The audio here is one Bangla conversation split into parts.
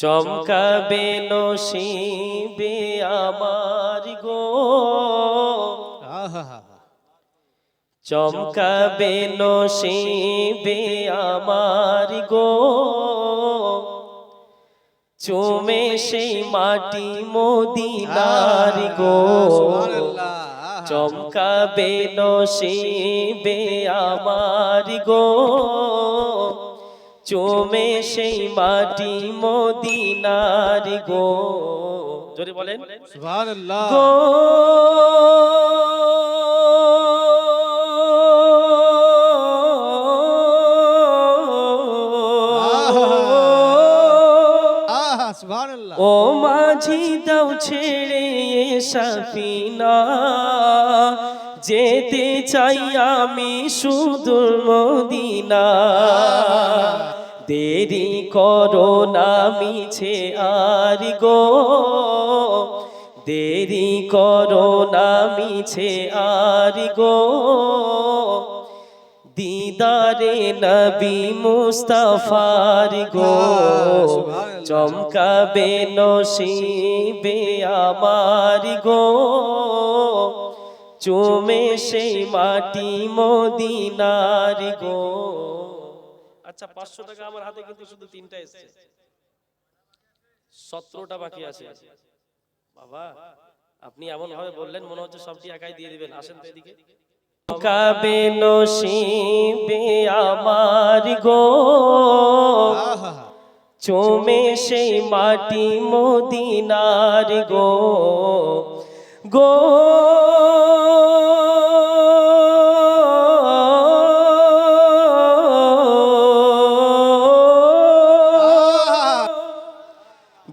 চমকাবে নসিবে আমার গো। চমকাবে নসিবে আমার গো। চুমে সেই মাটি মদিনার গো। চমকাবে নসিবে আমার গো। চুমে সেই মাটি মদিনার গো। জোরে বলেন। সুবহানাল্লাহ। গো। ও মাঝি দাও ছেড়ে সাফিনা। যেতে চাই আমি সুদূর মদিনা। দেরি করো না মিছে আর গো। দেরি করো না মিছে আর গো। দিদারে নবী মুস্তাফার গো। চমকাবে নসিবে আমার গো। চুমে সেই মাটি মদিনার গো। আচ্ছা পাঁচশো টাকা আমার হাতে কিন্তু শুধু তিনটা এসছে। সতেরোটা বাকি আছে। বাবা আপনি এমন ভাবে বললেন মনে হচ্ছে সবটি একাই দিয়ে দিবেন। আসেন তো এদিকে। কাবে নসিবে আমার গো। চুমে সেই মাটি মদিনার গো। গো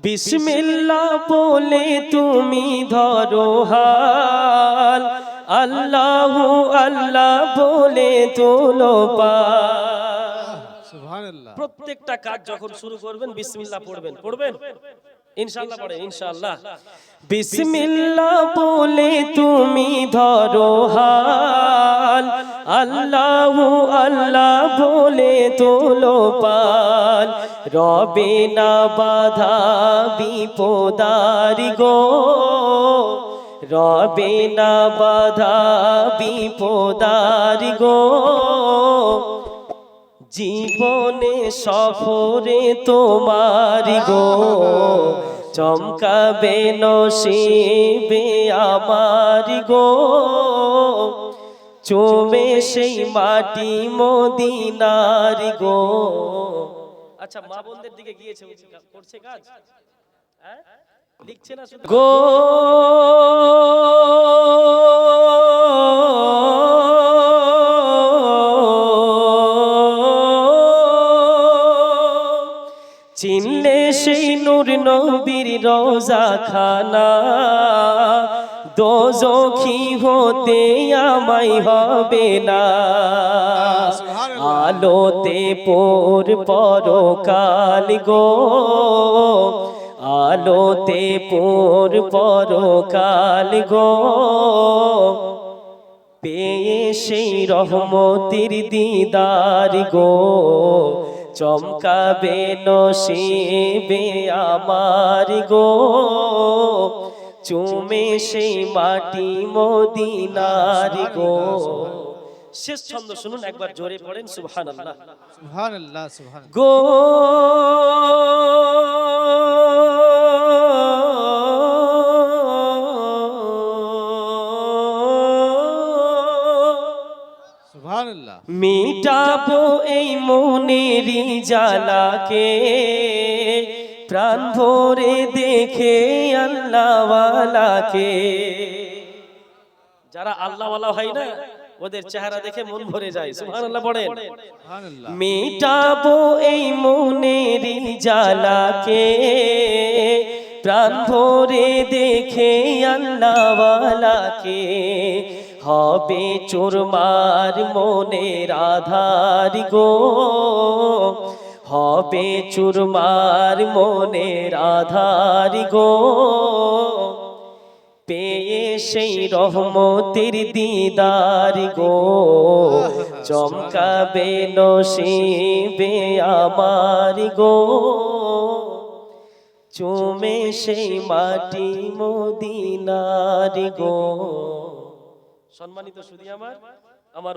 বিসমিল্লাহ বলে তুমি ধরো হাল। আল্লাহ আল্লাহ বলে তোলো প্রত্যেকটা কাজ যখন শুরু করবেন বিসমিল্লা পড়বেন। পড়বেন? ইনশাআল্লাহ পড়ে ইনশাআল্লাহ বিসমিল্লাহ বলে তুমি ধরো হাল। আল্লাহু আল্লাহ বলে তোলো পাল। রবে না বাধা বিপদারি গো। রবে না বাধা বিপদারি গো। জীবনে সফরে তোমার গো, চমকাবে নসিবে আমার গো। চুমে সেই মাটি মদিনার গো। আচ্ছা মা বোনদের দিকে গিয়েছে করছে কাজ? হ্যাঁ? লিখছে না গো চিনলে সেই নূর নবীর রোজা খানা দোজখি হতে আমায় হবে না। আলোতে পোর পরকাল গো। আলোতে পোর পরকাল গো। পেয়ে সেই রহমতির দিদার গো। চমকাবে নসিবে আমার গো। চুমে সেই মাটি মদিনার গো। শেষ ছন্দ শুনুন একবার জোরে পড়েন সুবহানাল্লাহ। সুবহানাল্লাহ সুহান গো মিটাবো এই মনেরই জ্বালাকে। প্রাণ ভরে দেখে আল্লাহওয়ালাকে। যারা আল্লাহওয়ালা হয় না ওদের চেহারা দেখে মন ভরে যায়। সুবহানাল্লাহ পড়েন সুবহানাল্লাহ। মিটাবো এই মনেরই জ্বালাকে। প্রাণ ভরে দেখে আল্লাহওয়ালাকে। হবে চোরমার মনের আধার গো। হবে চুরমার মনের আধার গো। পেয়ে সেই রহমতের দিদার গো। চমকাবে নসিবে আমার গো। চুমে সেই মাটি মদিনার গো। সম্মানিত শুধু আমার আমার